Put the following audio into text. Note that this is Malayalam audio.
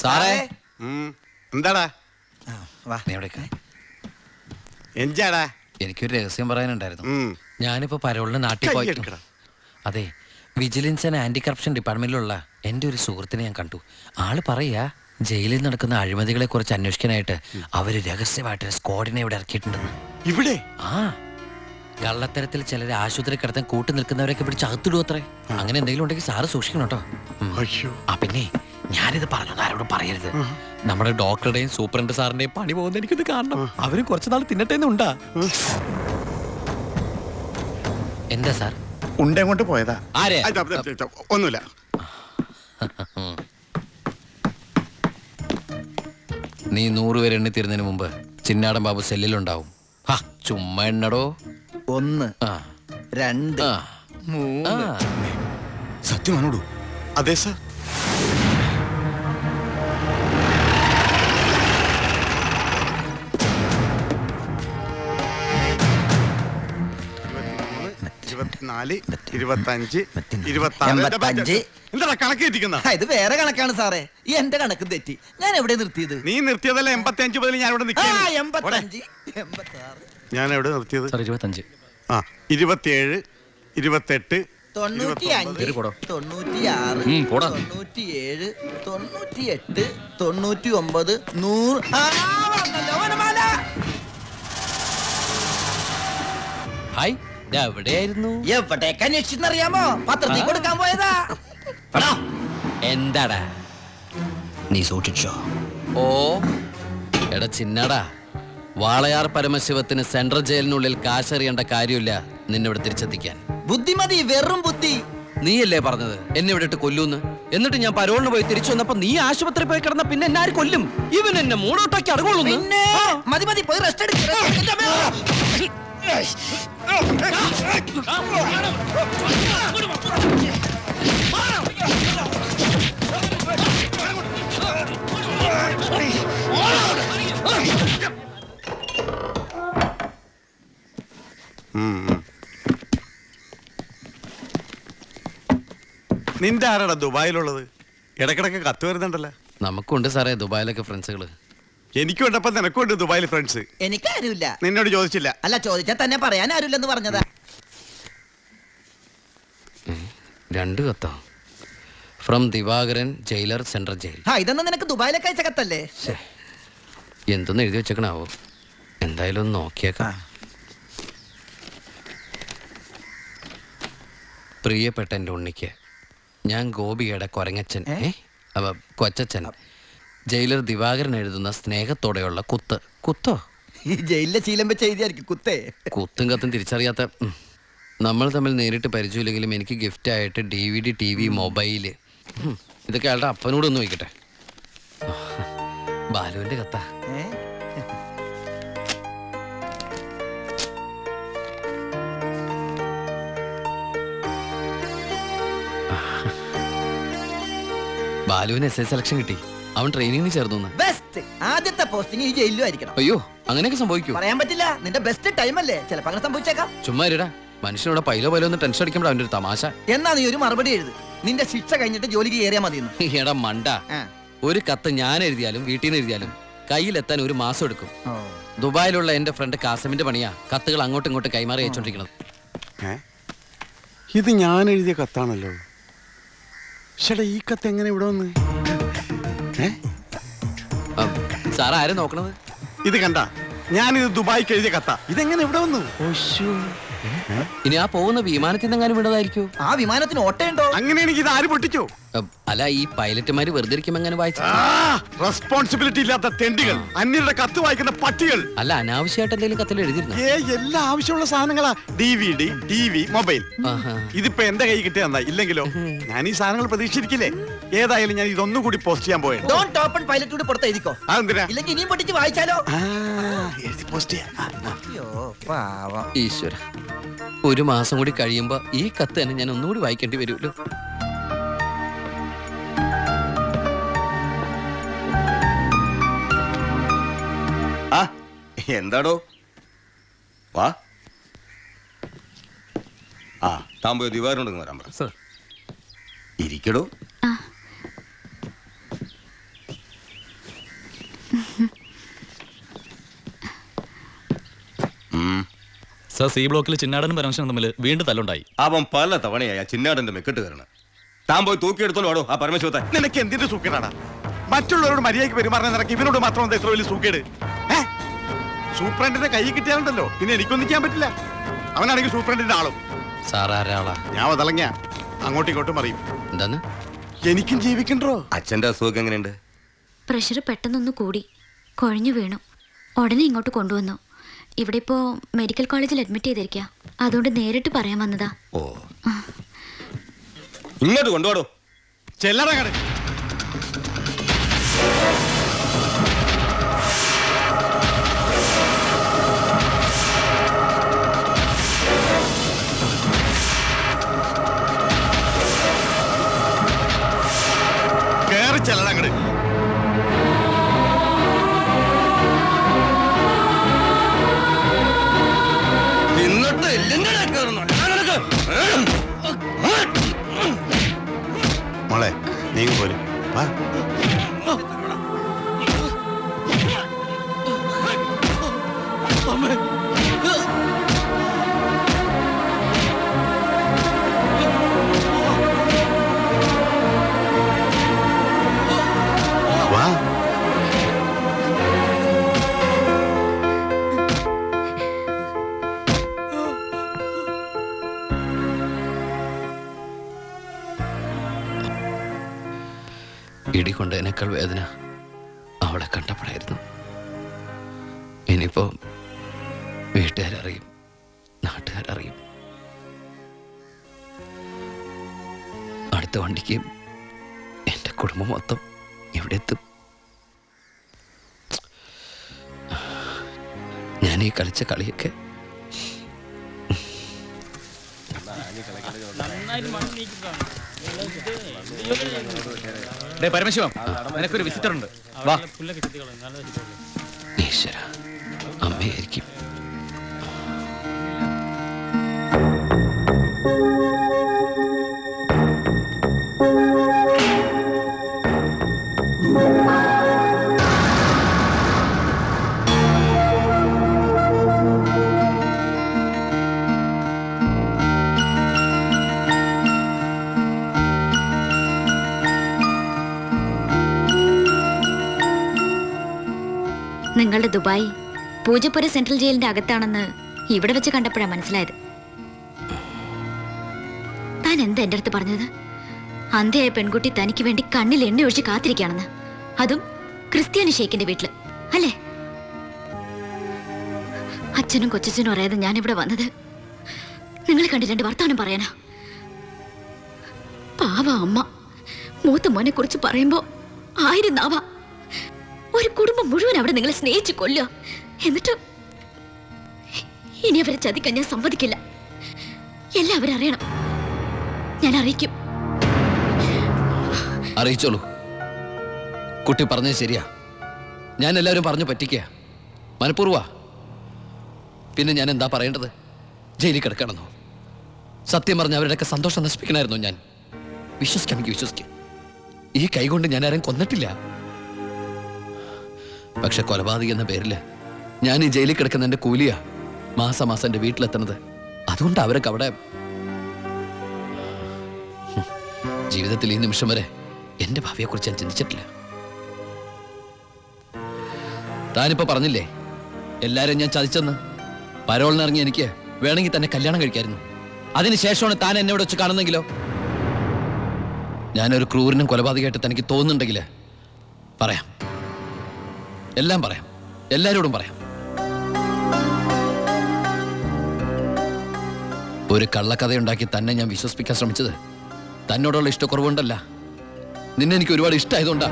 സാറേ. ഉം. എന്താടാ? ആ, വാ. നീ എവിടേക്ക്? എഞ്ചാടാ എനിക്കൊരു രഹസ്യം പറയാനുണ്ടായിരുന്നു. ഉം. ഞാനിപ്പോ പരോളിന് നാട്ടിൽ പോയി കൈയ്യെടുക്കടാ. അതെ വിജിലൻസ് ആൻഡ് ആന്റി കറപ്ഷൻ ഡിപ്പാർട്ട്മെന്റിലുള്ള എന്റെ ഒരു സുഹൃത്തിനെ ഞാൻ കണ്ടു. ആൾ പറയാ ജയിലിൽ നടക്കുന്ന അഴിമതികളെ കുറിച്ച് അന്വേഷിക്കാനായിട്ട് അവർ രഹസ്യമായിട്ട് ഒരു സ്ക്വാഡിനെ ഇവിടെ ഇറക്കിയിട്ടുണ്ടെന്ന്. ഇവിടെ? ആ. കള്ളത്തരത്തിൽ ചിലരെ ആശുപത്രി കിടത്താൻ കൂട്ടു നിൽക്കുന്നവരൊക്കെ പിടിച്ച് അകത്തിടും അത്രേ അങ്ങനെ എന്തെങ്കിലും ഉണ്ടെങ്കിൽ സാറ് സൂക്ഷിക്കണം കേട്ടോ. ഉം. അയ്യോ. ആ പിന്നെ ഞാനിത് പറഞ്ഞു ആരോടും പറയരുത്. നമ്മുടെ ഡോക്ടറുടെയും സൂപ്രണ്ട് സാറിന്റെയും പണി പോകുന്ന എനിക്കിത് കാണണം. അവരും കുറച്ചു നാൾ തിന്നട്ടെ എന്നുണ്ടാ എന്താ സാർ? ഉണ്ടേ കൊണ്ട് പോയതാ. ആരെ? ഒന്നുമില്ല. നീ നൂറുപേരെ പേര് എണ്ണി തീരുന്നതിന് മുമ്പ് ചിന്നാടൻ ബാബു സെല്ലിലുണ്ടാവും. ഹാ ചുമ്മാ എണ്ണടോ. ഒന്ന് ആ. രണ്ട് ആ. മൂന്ന്. സത്യമാണോടു അതെ സാർ. ഇരുപത്തിനാല് ഇരുപത്തഞ്ച് എൺപത്തഞ്ച്. എന്താ കണക്ക് തെറ്റിക്കുന്ന. ഇത് വേറെ കണക്കാണ് സാറേ. ഈ എന്റെ കണക്ക് തെറ്റി. ഞാൻ എവിടെ നിർത്തിയത്? നീ നിർത്തിയതല്ല എൺപത്തി അഞ്ച് മുതൽ ഞാൻ ഇവിടെ ഞാൻ എവിടെ നിർത്തിയത്? ഇരുപത്തഞ്ച്. ആ ഇരുപത്തിയേഴ് ഇരുപത്തെട്ട് തൊണ്ണൂറ്റി അഞ്ച് കേറി പോടോ. തൊണ്ണൂറ്റി ഒമ്പത് നൂറ്. ഹായ്. എവിടെയായിരുന്നു എവിടേക്ക് അന്വേഷിച്ചെന്നറിയാമോ? പത്രത്തിൽ കൊടുക്കാൻ പോയതാ. എന്താടാ? നീ സൂക്ഷിച്ചോ. ഓ. എടാ ചിന്നടാ. വാളയാർ പരമശിവത്തിന് സെൻട്രൽ ജയിലിനുള്ളിൽ കാശറിയേണ്ട കാര്യമില്ല നിന്നിവിടെ തിരിച്ചെത്തിക്കാൻ. ബുദ്ധിമതി വെറും ബുദ്ധി. നീയല്ലേ പറഞ്ഞത്? എന്നെ ഇവിടെ ഇട്ട് കൊല്ലൂന്ന്? എന്നിട്ട് ഞാൻ പരോളിന് പോയി തിരിച്ചു വന്നപ്പോ നീ ആശുപത്രി പോയി കിടന്ന പിന്നെ എന്നെ ആര് കൊല്ലും? ഇവൻ എന്നെ മൂടോട്ടാക്കി അടങ്ങുള്ളൂ മതി മതി പോയി റെസ്റ്റ് എടുക്കുക നിന്റെ ആരാടാ ദുബായിലുള്ളത്? ഇടക്കിടക്ക് കത്ത് വരുന്നുണ്ടല്ലോ. നമുക്കുണ്ട് സാറേ ദുബായിലൊക്കെ ഫ്രണ്ട്സുകൾ എനിക്കും ഉണ്ടപ്പം നിനക്കും ഉണ്ട് ദുബായിൽ ഫ്രണ്ട്സ് എനിക്കാരുമില്ല. നിന്നോട് ചോദിച്ചില്ല. അല്ല ചോദിച്ചാൽ തന്നെ പറയാൻ ആരുമില്ലെന്ന് പറഞ്ഞതാ. രണ്ട് കത്തോ? From Divakaran jailer central jail. ആ ഇതൊന്നും നിനക്ക് ദുബായിലൊക്കെ അയച്ച കത്തല്ലേ? എന്തൊന്നും എന്തൊന്ന് എഴുതി വെച്ചേക്കണാവോ? എന്തായാലും ഒന്ന് നോക്കിയേക്കാം. പ്രിയപ്പെട്ട എന്റെ ഉണ്ണിക്ക് ഞാൻ ഗോപിയുടെ കൊരങ്ങച്ചൻ ഏ? അവ കൊച്ചച്ചൻ ജയിലർ ദിവാകരൻ എഴുതുന്ന സ്നേഹത്തോടെയുള്ള കുത്ത്. കുത്തോ? ഈ ജയിലിലെ ശീലം വെച്ച് എഴുതിയായിരിക്കും കുത്തേ. കുത്തും കത്തും തിരിച്ചറിയാത്ത ഉം. നമ്മൾ തമ്മിൽ നേരിട്ട് പരിചയമില്ലെങ്കിലും എനിക്ക് ഗിഫ്റ്റ് ആയിട്ട് D V D T V mobile ഉം. ഇതൊക്കെ അയാളുടെ അപ്പനോട് ഒന്ന് നോക്കട്ടെ ബാലുവിന്റെ കത്ത. ഏ? ബാലുവിന് എസ് ഐ സെലക്ഷൻ കിട്ടി. അവൻ ട്രെയിനിങ്ങിന് ചേർന്നു. ബെസ്റ്റ് ആദ്യത്തെ പോസ്റ്റിംഗ് ഈ ജയിലിലും ആയിരിക്കണം. അയ്യോ അങ്ങനെയൊക്കെ സംഭവിക്കൂ. പറയാൻ പറ്റില്ല. നിന്റെ ബെസ്റ്റ് ടൈം അല്ലേ? ചിലപ്പോ അങ്ങനെ സംഭവിച്ചേക്കാം. ചുമ്മാ ഇരടാ. മനുഷ്യനോട് പൈലോ പൈലോ ഒന്ന് ടെൻഷൻ അടിക്കുമ്പോൾ അവന്റെ ഒരു തമാശ. എന്നാ നീ ഒരു മറുപടി എഴുതി. നിന്റെ ശിക്ഷ കഴിഞ്ഞിട്ട് ജോലിക്ക് കയറിയാ മതി എടാ മണ്ട. ഒരു കത്ത് ഞാൻ എഴുതിയാലും വീട്ടിൽ നിന്ന് എഴുതിയാലും കയ്യിലെത്താൻ ഒരു മാസം എടുക്കും. ദുബായിലുള്ള എന്റെ ഫ്രണ്ട് കാസമിന്റെ പണിയാ കത്തുകൾ അങ്ങോട്ടും ഇങ്ങോട്ടും കൈമാറി അയച്ചോണ്ടിരിക്കുന്നത്. ഇത് ഞാൻ എഴുതിയ കത്താണല്ലോ. ചേട്ടാ ഈ കത്ത് എങ്ങനെ ഇവിടെ വന്ന്? സാർ ആരും നോക്കണത്? ഇത് കണ്ട. ഞാനിത് ദുബായിക്ക് എഴുതിയ കത്ത. ഇതെങ്ങനെ ഇവിടെ വന്നു? ഇനി ആ പോകുന്ന വിമാനത്തിൽ നിന്നെങ്ങാനും വിടതായിരിക്കോ ആ വിമാനത്തിന് ഓട്ടയുണ്ടോ? അങ്ങനെ എനിക്ക് ഇത് ആര് പൊട്ടിച്ചോ? അല്ല ഈ പൈലറ്റുമാര് വെറുതെ ഇരിക്കുമെങ്ങനെ വായിച്ചു? റെസ്പോൺസിബിലിറ്റി ഇല്ലാത്ത തെണ്ടികൾ അന്യരുടെ കത്ത് വായിക്കുന്ന പട്ടികൾ. അല്ല അനാവശ്യമായിട്ട് എന്തെങ്കിലും കത്തിൽ എഴുതിയിരുന്നു? ഏ എല്ലാ ആവശ്യമുള്ള സാധനങ്ങളാ. D V D T V mobile. ഇതിപ്പോ എന്റെ കൈ കിട്ടിയ ഇല്ലെങ്കിലോ? ഞാൻ ഈ സാധനങ്ങൾ പ്രതീക്ഷിച്ചിരിക്കില്ലേ? ഏതായാലും ഞാൻ ഇതൊന്നും കൂടി പോസ്റ്റ് ചെയ്യാൻ പോയത് ഡോൺ ആൻഡ് പൈലറ്റ് കൂടി പുറത്ത് എഴുതിക്കോ. അതെന്തിനാ? ഇല്ലെങ്കിൽ ഇനിയും പൊട്ടിച്ച് വായിച്ചാലോ? ആ, എഴുതി പോസ്റ്റ് ചെയ്യാം. ആ, ആ. അയ്യോ പാവം. ഈശ്വര ഒരു മാസം കൂടി കഴിയുമ്പോ ഈ കത്ത് തന്നെ ഞാൻ ഒന്നുകൂടി വായിക്കേണ്ടി വരുമല്ലോ. ആ എന്താടോ? വാ. ആ താൻ പോയി ദിവാരനുണ്ടെന്ന് വരാൻ പറ. ഇരിക്കടോ. സാർ സി ബ്ലോക്കിൽ ചിന്നാടനും പരമശനം തമ്മിൽ വീണ്ടും തല്ലുണ്ടായി. അവൻ പല തവണയായി ആ ചിന്നാടന്റെ മെക്കിട്ട് കയറണം താൻ പോയി തൂക്കിയെടുത്തോളൂ ആ പരമശിവത്തെ നിനക്ക് എന്തിന്റെ സൂക്കേടാടാ മറ്റുള്ളവരോട് മര്യാദയ്ക്ക് പെരുമാറുന്ന നിനക്ക് ഇവനോട് മാത്രം എന്താ ഇത്ര വലിയ സൂക്കേട്? സൂപ്രണ്ടിന്റെ കൈ കിട്ടിയാലുണ്ടല്ലോ. പിന്നെ എനിക്കൊന്നും ചെയ്യാൻ പറ്റില്ല. അവനാണെങ്കിൽ സൂപ്രണ്ടിന്റെ ആളും. സാറാരാളാ ഞാൻ വതളങ്ങ അങ്ങോട്ടും ഇങ്ങോട്ടും അറിയും എന്താന്ന് എനിക്കും ജീവിക്കണ്ടോ? അച്ഛന്റെ അസുഖം എങ്ങനെയുണ്ട്? പ്രഷർ പെട്ടെന്നൊന്ന് കൂടി. കുഴഞ്ഞു വീണു. ഉടനെ ഇങ്ങോട്ട് കൊണ്ടുവന്നു. ഇവിടെ ഇപ്പോ മെഡിക്കൽ കോളേജിൽ അഡ്മിറ്റ് ചെയ്തിരിക്കുക അതുകൊണ്ട് നേരിട്ട് പറയാൻ വന്നതാ. ഓ. ഇങ്ങോട്ട് കൊണ്ടുപോടോ ചെല്ലട കട ഇടി എന്നെക്കാൾ വേദന അവളെ കണ്ടപ്പോഴായിരുന്നു. ഇനിയിപ്പോ വീട്ടുകാരറിയും നാട്ടുകാരറിയും. അടുത്ത വണ്ടിക്ക് എന്റെ കുടുംബം മൊത്തം എവിടെ എത്തും ഞാൻ ഈ കളിച്ച കളിയൊക്കെ പരമശിവം നിനക്കൊരു വിസിറ്റർ ഉണ്ട്. വാ. ഈശ്വര അമ്മയായിരിക്കും. നിങ്ങളുടെ ദുബായ് പൂജപ്പുര സെൻട്രൽ ജയിലിന്റെ അകത്താണെന്ന് ഇവിടെ വെച്ച് കണ്ടപ്പോഴാണ് മനസ്സിലായത്. താൻ എന്താ എന്റെ അടുത്ത് പറഞ്ഞത്? അന്ധയായ പെൺകുട്ടി തനിക്ക് വേണ്ടി കണ്ണിൽ എണ്ണ ഒഴിച്ച് കാത്തിരിക്കുകയാണെന്ന്. അതും ക്രിസ്ത്യാനി ഷെയ്ക്കിന്റെ വീട്ടിൽ അല്ലേ? അച്ഛനും കൊച്ചച്ഛനും അറിയാതെ ഇവിടെ വന്നത്. നിങ്ങളെ കണ്ട് രണ്ട് വർത്താനം പറയാനാ? പാവ അമ്മ. മൂത്ത മോനെ കുറിച്ച് പറയുമ്പോ ആയിരം ഒരു കുടുംബം മുഴുവൻ അവിടെ നിങ്ങളെ സ്നേഹിച്ചു കൊല്ലുക. എന്നിട്ട് ഇനി അവരെ ചതിക്കാൻ ഞാൻ സമ്മതിക്കില്ല. എല്ലാവരും അറിയണം. ഞാൻ അറിയിക്കും. അറിയിച്ചോളൂ. കുട്ടി പറഞ്ഞത് ശരിയാ. ഞാൻ എല്ലാവരും പറഞ്ഞു പറ്റിക്കുക മനഃപൂർവ പിന്നെ ഞാൻ എന്താ പറയേണ്ടത്? ജയിലിൽ കിടക്കണമെന്നോ? സത്യം പറഞ്ഞ അവരുടെയൊക്കെ സന്തോഷം നശിപ്പിക്കണമായിരുന്നു ഞാൻ? വിശ്വസിക്കാമെങ്കിൽ വിശ്വസിക്കാം. ഈ കൈകൊണ്ട് ഞാൻ ആരും കൊന്നിട്ടില്ല. പക്ഷെ കൊലപാതകം എന്ന പേരിൽ ഞാൻ ഈ ജയിലിൽ കിടക്കുന്ന എന്റെ കൂലിയാ മാസം എന്റെ എന്റെ വീട്ടിലെത്തുന്നത്. അതുകൊണ്ട് അവരൊക്കെ അവിടെ. ജീവിതത്തിൽ ഈ നിമിഷം വരെ എന്റെ ഭാവിയെക്കുറിച്ച് ഞാൻ ചിന്തിച്ചിട്ടില്ല. താനിപ്പോ പറഞ്ഞില്ലേ എല്ലാരും ഞാൻ ചതിച്ചെന്ന്? പരോളിനിറങ്ങി എനിക്ക് വേണമെങ്കിൽ തന്നെ കല്യാണം കഴിക്കായിരുന്നു. അതിനുശേഷമാണ് താൻ എന്നെ ഇവിടെ വെച്ച് കാണുന്നെങ്കിലോ? ഞാനൊരു ക്രൂരനും കൊലപാതകമായിട്ട് തനിക്ക് തോന്നുന്നുണ്ടെങ്കിൽ പറയാം. എല്ലാം പറയാം. എല്ലാരോടും പറയാം. ഒരു കള്ളക്കഥയുണ്ടാക്കി തന്നെ ഞാൻ വിശ്വസിപ്പിക്കാൻ ശ്രമിച്ചത്. തന്നോടുള്ള ഇഷ്ടക്കുറവുണ്ടല്ല. നിന്നെ എനിക്ക് ഒരുപാട് ഇഷ്ടമായതുകൊണ്ടാ